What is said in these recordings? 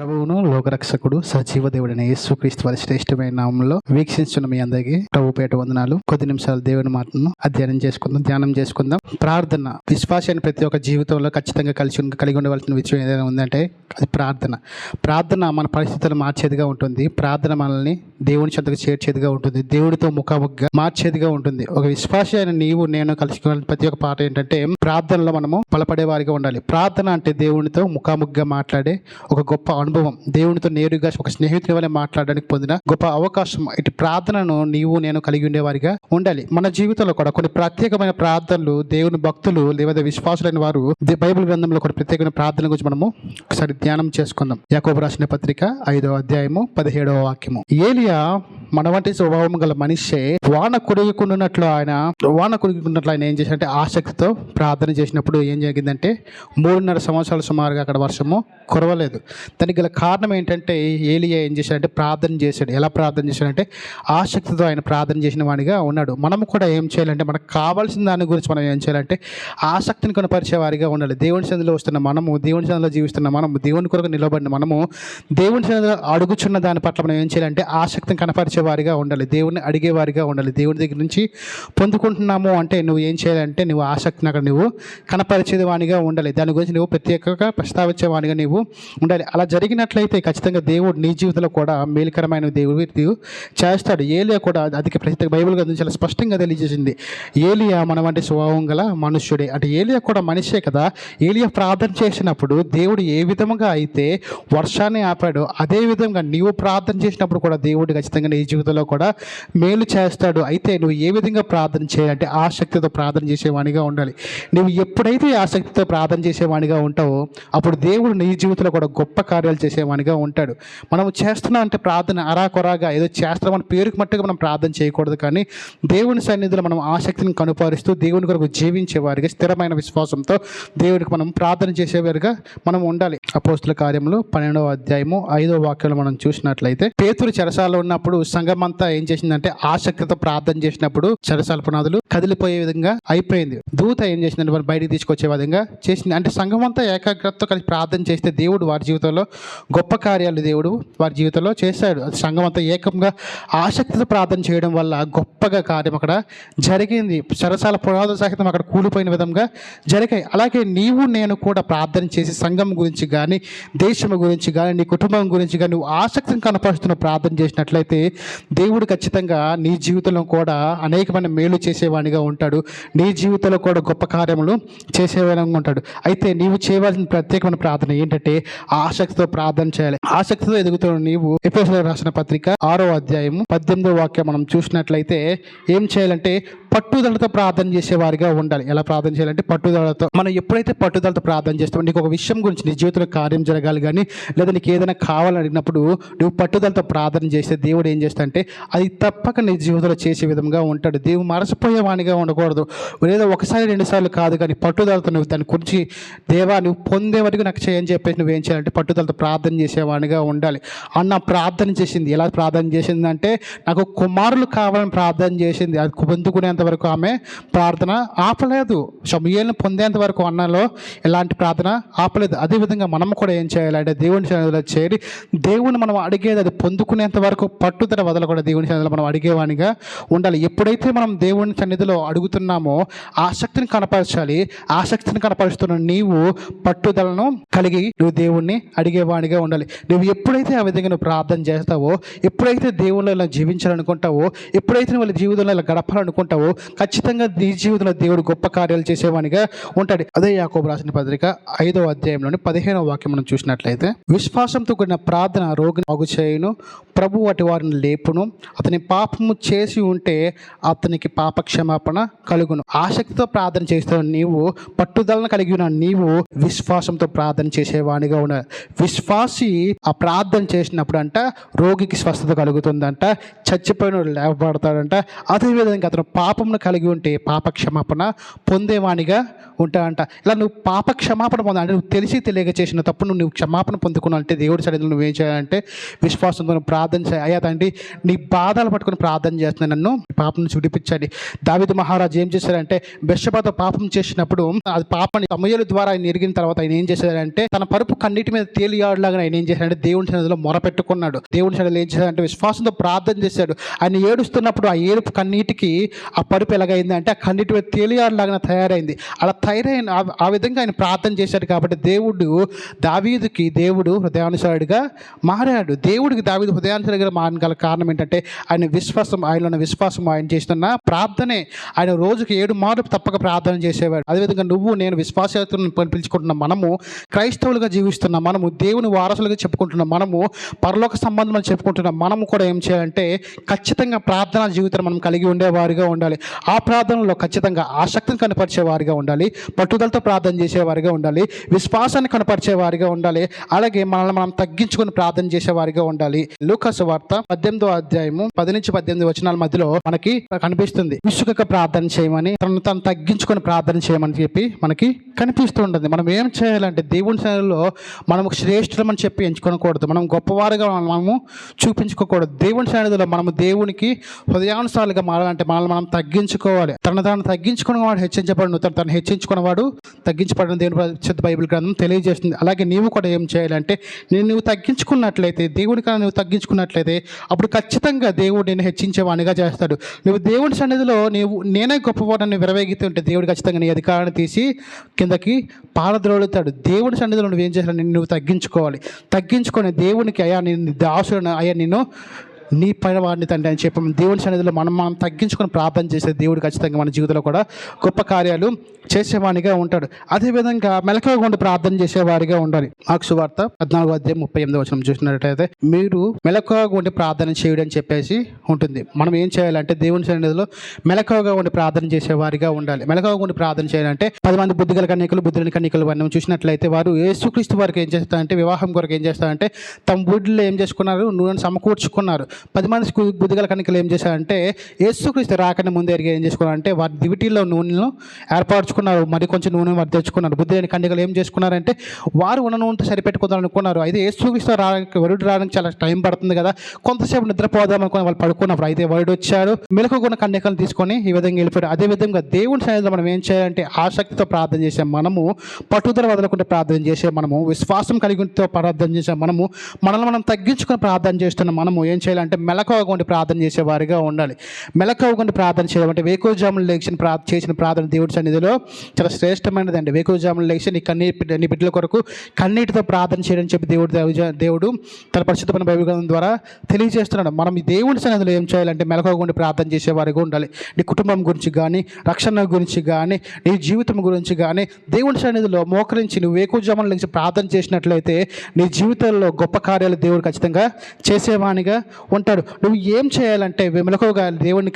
ప్రభువును లోకరక్షకుడు సజీవ దేవుడైన యేసుక్రీస్తు వారి శ్రేష్టమైన నామంలో వీక్షించిన మీ అందరికీ ప్రభు పేట వందనాలు. కొద్ది నిమిషాలు దేవుని మాటను అధ్యయనం చేసుకుందాం ధ్యానం చేసుకుందాం. ప్రార్థన. విశ్వాసాన్ని ప్రతి ఒక్క జీవితంలో ఖచ్చితంగా కలిసి కలిగి ఉండవలసిన విషయం ఏదైనా ఉందంటే అది ప్రార్థన. ప్రార్థన మన పరిస్థితులు మార్చేదిగా ఉంటుంది. ప్రార్థన మనల్ని దేవుని చెంతకు చేర్చేదిగా ఉంటుంది. దేవుడితో ముఖాముఖిగా మార్చేదిగా ఉంటుంది. ఒక విశ్వాస అయిన నీవు నేను కలుసుకోవాలని ప్రతి ఒక్క పాట ఏంటంటే ప్రార్థనలో మనము బలపడే వారిగా ఉండాలి. ప్రార్థన అంటే దేవునితో ముఖాముఖిగా మాట్లాడే ఒక గొప్ప అనుభవం. దేవునితో నేరుగా ఒక స్నేహితుని వల్ల మాట్లాడడానికి పొందిన గొప్ప అవకాశం. ఇటు ప్రార్థనను నీవు నేను కలిగి ఉండేవారిగా ఉండాలి. మన జీవితంలో కూడా కొన్ని ప్రత్యేకమైన ప్రార్థనలు దేవుని భక్తులు లేదా విశ్వాసులైన వారు బైబిల్ గ్రంథంలో కొన్ని ప్రత్యేకమైన ప్రార్థన గురించి మనము ఒకసారి ధ్యానం చేసుకుందాం. యాకోబు రాసిన పత్రిక ఐదవ అధ్యాయము పదిహేడవ వాక్యము. ఏలియా మన వంటి స్వభావం గల మనిషే వాన కురియకుండాన్నట్లు ఆయన వాన కురియకున్నట్లు ఆయన ఏం చేశారంటే ఆసక్తితో ప్రార్థన చేసినప్పుడు ఏం జరిగిందంటే మూడున్నర సంవత్సరాల సుమారుగా అక్కడ వర్షము కురవలేదు. దానికి గల కారణం ఏంటంటే ఏలియా ఏం చేశాడంటే ప్రార్థన చేశాడు. ఎలా ప్రార్థన చేశాడంటే ఆసక్తితో ఆయన ప్రార్థన చేసిన వాడిగా ఉన్నాడు. మనం కూడా ఏం చేయాలంటే మనకు కావాల్సిన దాని గురించి మనం ఏం చేయాలంటే ఆసక్తిని కనపరిచే వారిగా ఉండాలి. దేవుని సన్నిధిలో వస్తున్న మనము దేవుని సన్నిధిలో జీవిస్తున్న మనము దేవుని కొరకు నిలబడిన మనము దేవుని సన్నిధిలో అడుగుచున్న దాని పట్ల మనం ఏం చేయాలంటే ఆసక్తిని కనపరిచే వారిగా ఉండాలి. దేవుడిని అడిగే వారిగా ఉండాలి. దేవుని దగ్గర నుంచి పొందుకుంటున్నాము అంటే నువ్వు ఏం చేయాలంటే నువ్వు ఆసక్తిని అక్కడ నువ్వు కనపరిచేది వానిగా ఉండాలి. దాని గురించి నువ్వు ప్రత్యేకంగా ప్రస్తావించే వానిగా నువ్వు ఉండాలి. అలా జరిగినట్లయితే ఖచ్చితంగా దేవుడు నీ జీవితంలో కూడా మేలుకరమైన దేవుడు నీవు చేస్తాడు. ఏలియా కూడా అధిక ప్రత్యేక బైబిల్ గురించి చాలా స్పష్టంగా తెలియజేసింది. ఏలియా మన వంటి స్వభావం గల మనుష్యుడే. అంటే ఏలియా కూడా మనిషే కదా. ఏలియా ప్రార్థన చేసినప్పుడు దేవుడు ఏ విధంగా అయితే వర్షాన్ని ఆపాడు అదే విధంగా నీవు ప్రార్థన చేసినప్పుడు కూడా దేవుడు ఖచ్చితంగా నీ జీవితంలో కూడా మేలు చేస్తాడు. అయితే నువ్వు ఏ విధంగా ప్రార్థన చేయాలంటే ఆసక్తితో ప్రార్థన చేసేవానిగా ఉండాలి. నువ్వు ఎప్పుడైతే ఆసక్తితో ప్రార్థన చేసేవాడిగా ఉంటావో అప్పుడు దేవుడు నీ జీవితంలో కూడా గొప్ప కార్యాలు చేసేవానిగా ఉంటాడు. మనం చేస్తున్నాం అంటే ప్రార్థన అరాకొరాగా ఏదో చేస్తామని పేరుకు మట్టుగా మనం ప్రార్థన చేయకూడదు. కానీ దేవుని సన్నిధిలో మనం ఆసక్తిని కనుపరుస్తూ దేవుని కొరకు జీవించే వారిగా స్థిరమైన విశ్వాసంతో దేవుడికి మనం ప్రార్థన చేసేవారిగా మనం ఉండాలి. అపోస్తుల కార్యంలో పన్నెండవ అధ్యాయము ఐదో వాక్యంలో మనం చూసినట్లయితే పేతురు చెరసాలలో ఉన్నప్పుడు సంఘం అంతా ఏం చేసిందంటే ఆసక్తితో ప్రార్థన చేసినప్పుడు చెరసాల పునాదులు కదిలిపోయే విధంగా అయిపోయింది. దూత ఏం చేసిందంటే వారు బయటికి తీసుకొచ్చే విధంగా చేసింది. అంటే సంఘం అంతా ఏకాగ్రతతో కలిసి ప్రార్థన చేస్తే దేవుడు వారి జీవితంలో గొప్ప కార్యాలు దేవుడు వారి జీవితంలో చేశాడు. సంఘం అంతా ఏకంగా ఆసక్తితో ప్రార్థన చేయడం వల్ల గొప్పగా కార్యం అక్కడ జరిగింది. సరసాల పునాదుల సహితం అక్కడ కూలిపోయిన విధంగా జరిగాయి. అలాగే నీవు నేను కూడా ప్రార్థన చేసి సంఘం గురించి కానీ దేశం గురించి కానీ నీ కుటుంబం గురించి కానీ నువ్వు ఆసక్తిని కనపరుస్తున్న ప్రార్థన చేసినట్లయితే దేవుడు ఖచ్చితంగా నీ జీవితంలో కూడా అనేకమైన మేలు చేసేవాడిగా ఉంటాడు. నీ జీవితంలో కూడా గొప్ప కార్యములు చేసేవాడిగా ఉంటాడు. అయితే నీవు చేయవలసిన ప్రత్యేకమైన ప్రార్థన ఏంటంటే ఆసక్తితో ప్రార్థన చేయాలి. ఆసక్తితో ఎదుగుతున్న నీవు ఎపిసోడ్ రాసిన పత్రిక ఆరో అధ్యాయము పద్దెనిమిదో వాక్యం మనం చూసినట్లయితే ఏం చేయాలంటే పట్టుదలతో ప్రార్థన చేసేవారిగా ఉండాలి. ఎలా ప్రార్థన చేయాలంటే పట్టుదలతో. మనం ఎప్పుడైతే పట్టుదలతో ప్రార్థన చేస్తామో నీకు ఒక విషయం గురించి నీ జీవితంలో కార్యం జరగాలి కానీ లేదా నీకు ఏదైనా కావాలని అడిగినప్పుడు నువ్వు పట్టుదలతో ప్రార్థన చేస్తే దేవుడు ఏం చేస్తాడంటే అది తప్పక నీ జీవితంలో చేసే విధంగా ఉంటాడు. దేవుడు మరచిపోయేవానిగా ఉండకూడదు. లేదా ఒకసారి రెండుసార్లు కాదు కానీ పట్టుదలతో నువ్వు దాని గురించి దేవా నువ్వు పొందే వరకు నాకు చేయని చెప్పేసి నువ్వేం చేయాలంటే పట్టుదలతో ప్రార్థన చేసేవానిగా ఉండాలి. అన్న ప్రార్థన చేసింది. ఎలా ప్రార్థన చేసింది అంటే నాకు కుమారులు కావాలని ప్రార్థన చేసింది. అది పొందుకునేంత వరకు ఆమె ప్రార్థన ఆపలేదు. సమయాలను పొందేంత వరకు అన్నలో ఎలాంటి ప్రార్థన ఆపలేదు. అదేవిధంగా మనం కూడా ఏం చేయాలంటే దేవుని సన్నిధిలో చేరి దేవుని మనం అడిగేది అది పొందుకునేంత వరకు పట్టుదల వదలకూడదు దేవుని సన్నిధిలో మనం అడిగేవానిగా ఉండాలి. ఎప్పుడైతే మనం దేవుని సన్నిధిలో అడుగుతున్నామో ఆసక్తిని కనపరచాలి. ఆసక్తిని కనపరుస్తున్న నీవు పట్టుదలను కలిగి నువ్వు దేవుణ్ణి అడిగేవానిగా ఉండాలి. నువ్వు ఎప్పుడైతే ఆ విధంగా నువ్వు ప్రార్థన చేస్తావో ఎప్పుడైతే దేవుళ్ళు ఇలా జీవించాలనుకుంటావో ఎప్పుడైతే నువ్వు వాళ్ళ జీవితంలో ఇలా గడపాలనుకుంటావో ఖచ్చితంగా నీ జీవితంలో దేవుడు గొప్ప కార్యాలు చేసేవానిగా ఉంటాడు. అదే యాకోబు రాసిన పత్రిక ఐదవ అధ్యాయంలోని పదిహేనవ వాక్యం మనం చూసినట్లయితే విశ్వాసంతో కూడిన ప్రార్థన రోగిని బాగు చేయును ప్రభు అటు వారిని లేపును అతని పాపము చేసి ఉంటే అతనికి పాప క్షమాపణ కలుగును. ఆసక్తితో ప్రార్థన చేస్తున్న నీవు పట్టుదలను కలిగి ఉన్న నీవు విశ్వాసంతో ప్రార్థన చేసేవానిగా ఉన్న విశ్వాసి ఆ ప్రార్థన చేసినప్పుడు అంట రోగికి స్వస్థత కలుగుతుందంట చచ్చిపోయిన లేపబడతాడంట అదేవిధంగా అతను పాప పాపమును కలిగి ఉంటే పాప క్షమాపణ పొందేవానిగా ఉంటావంట ఇలా నువ్వు పాప క్షమాపణ అంటే నువ్వు తెలిసి తెలియక చేసిన తప్పు నువ్వు నువ్వు క్షమాపణ పొందుకున్నావు అంటే దేవుడి సన్నిధిలో నువ్వేం చేయాలంటే విశ్వాసంతో ప్రార్థన అయ్యా తండ్రి నీ బాధలు పట్టుకుని ప్రార్థన చేస్తున్నాను. నన్ను పాపం నుంచి విడిపించండి దావిద మహారాజు ఏం చేశారంటే బెషబాతో పాపం చేసినప్పుడు అది పాపని సమయాల ద్వారా ఆయన ఎరిగిన తర్వాత ఆయన ఏం చేశారంటే తన పరుపు కన్నిటి మీద తేలియాడులాగా ఆయన ఏం చేశాడంటే దేవుడి సన్నిధిలో మొరపెట్టుకున్నాడు. దేవుడి సన్నిధిలో ఏం చేశారంటే విశ్వాసంతో ప్రార్థన చేశాడు. ఆయన ఏడుస్తున్నప్పుడు ఆ ఏడుపు కన్నీటికి ఆ పరుపు ఎలాగైంది అంటే ఆ కన్నిటి మీద తేలియాడులాగా తయారైంది. అలా తయారైన ఆ- విధంగా ఆయన ప్రార్థన చేశాడు కాబట్టి దేవుడు దావీదుకి దేవుడు హృదయానుసారుడిగా మారాడు. దేవుడికి దావీదు హృదయానుసారిగా మారగల కారణం ఏంటంటే ఆయన విశ్వాసం ఆయనలో ఉన్న విశ్వాసం ఆయన చేస్తున్న ప్రార్థనే ఆయన రోజుకి ఏడు మార్లు తప్పక ప్రార్థన చేసేవాడు. అదేవిధంగా నువ్వు నేను విశ్వాసతను పిలుచుకుంటున్న మనము క్రైస్తవులుగా జీవిస్తున్న మనము దేవుని వారసులుగా చెప్పుకుంటున్న మనము పరలోక సంబంధం అని చెప్పుకుంటున్న మనము కూడా ఏం చేయాలంటే ఖచ్చితంగా ప్రార్థనా జీవితం మనం కలిగి ఉండేవారిగా ఉండాలి. ఆ ప్రార్థనలో ఖచ్చితంగా ఆసక్తిని కనపరిచేవారిగా ఉండాలి పట్టుదలతో ప్రార్థన చేసేవారిగా ఉండాలి విశ్వాసాన్ని కనపరిచేవారిగా ఉండాలి అలాగే మనల్ని మనం తగ్గించుకొని ప్రార్థన చేసేవారిగా ఉండాలి. లూకస్ వార్త పద్దెనిమిదో అధ్యాయము పది నుంచి పద్దెనిమిది వచనాల మధ్యలో మనకి కనిపిస్తుంది. విసుగక ప్రార్థన చేయమని తనను తను తగ్గించుకొని ప్రార్థన చేయమని చెప్పి మనకి కనిపిస్తూ ఉంటుంది. మనం ఏం చేయాలంటే దేవుని సేవలో మనం శ్రేష్ఠులమని చెప్పి ఎంచుకోకూడదు మనం గొప్పవారుగా మనము చూపించుకోకూడదు. దేవుని సన్నిధిలో మనము దేవునికి హృదయానుసారులుగా మారాలంటే మనల్ని మనం తగ్గి తగ్గించుకోవాలి. తన తాను తగ్గించుకున్న వాడు హెచ్చించబడును. తను తను హెచ్చించుకున్నవాడు తగ్గించబడిన. దేవుని పరిశుద్ధ బైబిల్ గ్రంథం తెలియజేస్తుంది. అలాగే నీవు కూడా ఏం చేయాలంటే నేను నువ్వు తగ్గించుకున్నట్లయితే దేవుడి కన్నా నువ్వు తగ్గించుకున్నట్లయితే అప్పుడు ఖచ్చితంగా దేవుడు నేను హెచ్చించేవానిగా చేస్తాడు. నువ్వు దేవుడి సన్నిధిలో నీవు నేనే గొప్పవాడని విరవేగితే ఉంటే దేవుడు ఖచ్చితంగా నీ అధికారాన్ని తీసి కిందకి పారద్రోలుతాడు. దేవుడి సన్నిధిలో నువ్వు ఏం చేస్తాను నువ్వు తగ్గించుకోవాలి. తగ్గించుకొని దేవునికి అయా నేను దాసుడు అయ్యా నేను నీ పైన వాడిని తండ్రి అని చెప్పి దేవుని సన్నిధిలో మనం మనం తగ్గించుకొని ప్రార్థన చేసే దేవుడు ఖచ్చితంగా మన జీవితంలో కూడా గొప్ప కార్యాలు చేసేవాడిగా ఉంటాడు. అదేవిధంగా మెలకువగా ఉండి ప్రార్థన చేసేవారిగా ఉండాలి. మాకు సువార్త పద్నాలుగు అధ్యాయం ముప్పై ఎనిమిది వచ్చిన చూసినట్టయితే మీరు మెలకువగా ఉండి ప్రార్థన చేయడం అని చెప్పేసి ఉంటుంది. మనం ఏం చేయాలంటే దేవుని సన్నిధిలో మెలకువగా ఉండి ప్రార్థన చేసేవారిగా ఉండాలి. మెలకువగా ఉండి ప్రార్థన చేయాలంటే పది మంది బుద్ధిగల కన్యకులు బుద్ధులని కన్యకులు మనం చూసినట్లయితే వారు యేసుక్రీస్తు వారికి ఏం చేస్తారంటే వివాహం కొరకు ఏం చేస్తారంటే తమ బుడ్డిలో ఏం చేసుకున్నారు? నూనెను సమకూర్చుకున్నారు. పది మంది బుద్ధిగల కనుకలు ఏం చేశారంటే యేసుక్రీస్తు రాకనే ముందే ఎరిగి ఏం చేసుకున్నారంటే వారి దివిటీల్లో నూనెను ఏర్పరచుకున్నారు. మరి కొంచెం నూనె వారు తెచ్చుకున్నారు. బుద్ధి లేని కన్యకలు ఏం చేసుకున్నారంటే వారు ఉన్న నూనెతో సరిపెట్టుకుందాం అనుకున్నారు. అయితే యేసుక్రీస్తు రావడానికి వరుడు రావడానికి చాలా టైం పడుతుంది కదా. కొంతసేపు నిద్రపోదాం అనుకుని వాళ్ళు పడుకున్నప్పుడు అయితే వరుడు వచ్చారు మెలకున్న కన్యకలను తీసుకొని ఈ విధంగా వెళ్ళిపోయారు అదే విధంగా దేవుని సన్నిధిలో మనం ఏం చేయాలంటే ఆసక్తితో ప్రార్థన చేసే మనము పట్టుదల వదలకుండా ప్రార్థన చేసే మనము విశ్వాసం కలిగితో ప్రార్థన చేసే మనము మనల్ని మనం తగ్గించుకొని ప్రార్థన చేస్తున్న మనము ఏం చేయాలంటే మెలకువగా ఉండి ప్రార్థన చేసేవారిగా ఉండాలి. మెలకువగా ఉండి ప్రార్థన చేయడం అంటే వేకోజాములు లేచిన ప్రా చేసిన ప్రార్థన దేవుడి సన్నిధిలో చాలా శ్రేష్టమైనది అండి వేకోజాములు లేచి నీ కన్నీ నీ బిడ్డల కొరకు కన్నీటితో ప్రార్థన చేయడం చెప్పి దేవుడు దేవుడు తన పరిశుద్ధమైన బైబిల్ గ్రంథం ద్వారా తెలియజేస్తున్నాడు. మనం ఈ దేవుడి సన్నిధిలో ఏం చేయాలంటే మెలకువగా ఉండి ప్రార్థన చేసేవారిగా ఉండాలి. నీ కుటుంబం గురించి కానీ రక్షణ గురించి కానీ నీ జీవితం గురించి కానీ దేవుడి సన్నిధిలో మోకరించి నువ్వు వేకుజామున లేచి ప్రార్థన చేసినట్లయితే నీ జీవితంలో గొప్ప కార్యాలు దేవుడు ఖచ్చితంగా చేసేవానిగా ఉంటాడు నువ్వు ఏం చేయాలంటే మెలకువగా దేవుని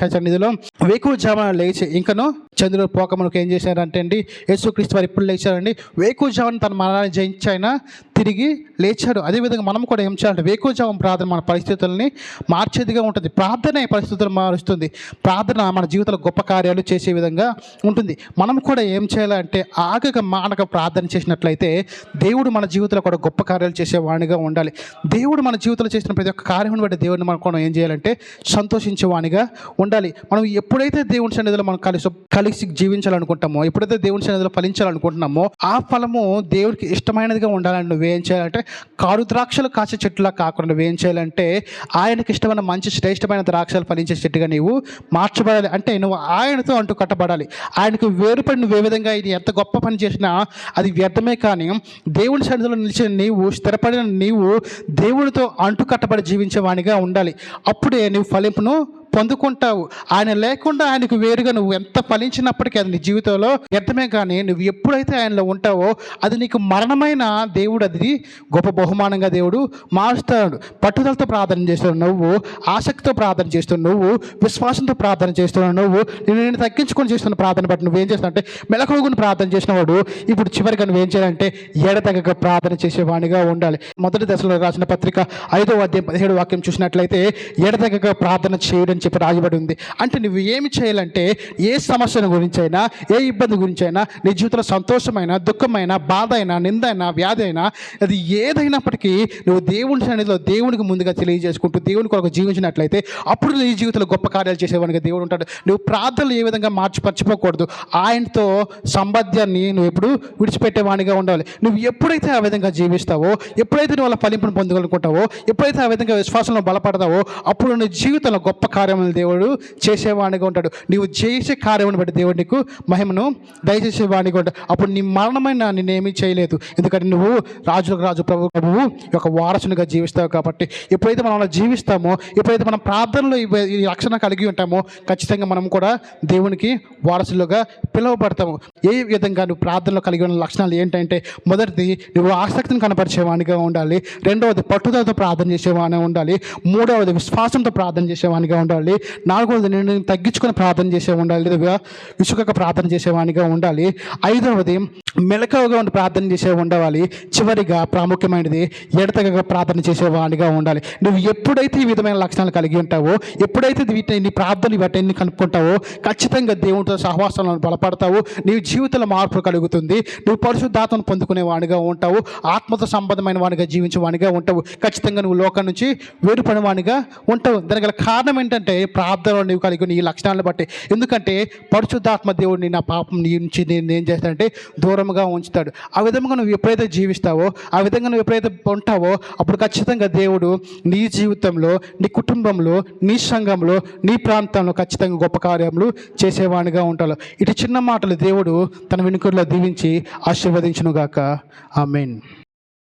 వేకువ జామున లేచి ఇంకను చంద్రుడు పోక మనకు ఏం చేశారంటే అండి యేసుక్రీస్తు వారు ఎప్పుడు లేచారండి. వేకుజామున తన మరణాన్ని జయించి ఆయన తిరిగి లేచాడు. అదేవిధంగా మనం కూడా ఏం చేయాలంటే వేకుజాము ప్రార్థన మన పరిస్థితుల్ని మార్చేదిగా ఉంటుంది. ప్రార్థనే పరిస్థితులు మారుస్తుంది. ప్రార్థన మన జీవితంలో గొప్ప కార్యాలు చేసే విధంగా ఉంటుంది. మనం కూడా ఏం చేయాలంటే ఆగక మానక ప్రార్థన చేసినట్లయితే దేవుడు మన జీవితంలో కూడా గొప్ప కార్యాలు చేసేవాడిగా ఉండాలి. దేవుడు మన జీవితంలో చేసిన ప్రతి ఒక్క కార్యం బట్టి దేవుడిని మనం ఏం చేయాలంటే సంతోషించేవానిగా ఉండాలి. మనం ఎప్పుడైతే దేవుని సన్నిధిలో మనం కలిసి కలిసి జీవించాలనుకుంటామో ఎప్పుడైతే దేవుని సన్నిధిలో ఫలించాలనుకుంటున్నామో ఆ ఫలము దేవుడికి ఇష్టమైనదిగా ఉండాలని నువ్వు ఏం చేయాలంటే కారు ద్రాక్షలు కాసే చెట్టులా కాకుండా నువ్వేం చేయాలంటే ఆయనకి ఇష్టమైన మంచి శ్రేష్టమైన ద్రాక్షలు ఫలించే చెట్టుగా నీవు మార్చబడాలి. అంటే నువ్వు ఆయనతో అంటూ కట్టబడాలి. ఆయనకు వేరుపడి నువ్వు ఏ విధంగా ఇది ఎంత గొప్ప పని చేసినా అది వ్యర్థమే కానీ దేవుని సన్నిధిలో నిలిచిన నీవు స్థిరపడిన నీవు దేవునితో అంటు కట్టబడి జీవించేవానిగా ఉండాలి. ఉండాలి. అప్పుడే నీవు ఫలింపును పొందుకుంటావు. ఆయన లేకుండా ఆయనకు వేరుగా నువ్వు ఎంత ఫలించినప్పటికీ అది నీ జీవితంలో వ్యర్థమే కానీ నువ్వు ఎప్పుడైతే ఆయనలో ఉంటావో అది నీకు మరణమైన దేవుడు అది గొప్ప బహుమానంగా దేవుడు మారుస్తాడు. పట్టుదలతో ప్రార్థన చేస్తున్నావు నువ్వు ఆసక్తితో ప్రార్థన చేస్తున్నావు నువ్వు విశ్వాసంతో ప్రార్థన చేస్తున్నావు నువ్వు నేను నేను తగ్గించుకొని చేస్తున్న ప్రార్థన బట్టి నువ్వేం చేస్తున్నావు అంటే మెలకువగుని ప్రార్థన చేసినవాడు ఇప్పుడు చివరిగా నువ్వేం చేయాలంటే ఎడతెగక ప్రార్థన చేసేవాడిగా ఉండాలి. మొదటి దశలో రాసిన పత్రిక ఐదో అధ్యాయం పదిహేడు వాక్యం చూసినట్లయితే ఎడతెగక ప్రార్థన చేయడం చెప్పి రాయబడి ఉంది. అంటే నువ్వు ఏమి చేయాలంటే ఏ సమస్యల గురించి అయినా ఏ ఇబ్బంది గురించి అయినా నీ జీవితంలో సంతోషమైన దుఃఖమైన బాధ అయినా నింద అయినా వ్యాధి అయినా అది ఏదైనప్పటికీ నువ్వు దేవుడి సన్నిధిలో దేవునికి ముందుగా తెలియజేసుకుంటూ దేవుని కొరకు జీవించినట్లయితే అప్పుడు నీ జీవితంలో గొప్ప కార్యాలు చేసేవానికి దేవుడు ఉంటాడు. నువ్వు ప్రార్థనలు ఏ విధంగా మార్చి మర్చిపోకూడదు ఆయనతో సంబంధాన్ని నువ్వు ఎప్పుడు విడిచిపెట్టేవాడిగా ఉండాలి. నువ్వు ఎప్పుడైతే ఆ విధంగా జీవిస్తావో ఎప్పుడైతే నువ్వు వాళ్ళ ఫలింపును పొందగలుగుంటావో ఎప్పుడైతే ఆ విధంగా విశ్వాసంలో బలపడతావో అప్పుడు నీ జీవితంలో గొప్ప కార్యములు దేవుడు చేసేవాడిగా ఉంటాడు. నీవు చేసే కార్యమును బట్టి దేవుడు నీకు మహిమను దయచేసేవాడిగా ఉంటాడు. అప్పుడు నీ మరణమైన నేనేమి చేయలేదు. ఎందుకంటే నువ్వు రాజులకు రాజు ప్రభు ప్రభువు యొక్క వారసునిగా జీవిస్తావు కాబట్టి ఎప్పుడైతే మనం అలా జీవిస్తామో ఎప్పుడైతే మనం ప్రార్థనలో ఈ రక్షణ కలిగి ఉంటామో ఖచ్చితంగా మనం కూడా దేవునికి వారసులుగా పిలువబడతాము. ఏ విధంగా నువ్వు ప్రార్థనలో కలిగి ఉన్న లక్షణాలు ఏంటంటే మొదటిది నువ్వు ఆసక్తిని కనపరిచేవానిగా ఉండాలి. రెండవది పట్టుదలతో ప్రార్థన చేసేవాడిగా ఉండాలి. మూడవది విశ్వాసంతో ప్రార్థన చేసేవానిగా ఉండాలి. నాలుగవది నేను తగ్గించుకొని ప్రార్థన చేసే ఉండాలి. లేదా విసుగక ప్రార్థన చేసేవానిగా ఉండాలి. ఐదవది మెలకువగా ఉండి ప్రార్థన చేసే ఉండవాలి చివరిగా ప్రాముఖ్యమైనది ఎడతగా ప్రార్థన చేసేవాడిగా ఉండాలి. నువ్వు ఎప్పుడైతే ఈ విధమైన లక్షణాలు కలిగి ఉంటావో ఎప్పుడైతే వీటిని నీ ప్రార్థన వాటిని కనుక్కుంటావో ఖచ్చితంగా దేవునితో సహవాసంలో బలపడతావు. నీ జీవితంలో మార్పు కలుగుతుంది. నువ్వు పరిశుద్ధాత్మను పొందుకునే వాడిగా ఉంటావు. ఆత్మతో సంబంధమైన వాడిగా జీవించే వాడిగా ఉంటావు. ఖచ్చితంగా నువ్వు లోకం నుంచి వేరుపడిన వాడిగా ఉంటావు. దానికి గల కారణం ఏంటంటే ప్రార్థనలో నువ్వు కలిగి ఈ లక్షణాలను బట్టి. ఎందుకంటే పరిశుద్ధాత్మ దేవుడిని నా పాపం నుంచి నేను ఏం చేస్తానంటే దూరం దూరంగా ఉంచుతాడు. ఆ విధంగా నువ్వు ఎప్పుడైతే జీవిస్తావో ఆ విధంగా నువ్వు ఎప్పుడైతే ఉంటావో అప్పుడు ఖచ్చితంగా దేవుడు నీ జీవితంలో నీ కుటుంబంలో నీ సంఘంలో నీ ప్రాంతంలో ఖచ్చితంగా గొప్ప కార్యములు చేసేవాడిగా ఉంటాడు. ఇటు చిన్న మాటలు దేవుడు తన వెనుకల్లో దీవించి ఆశీర్వదించునుగాక. ఆమెన్.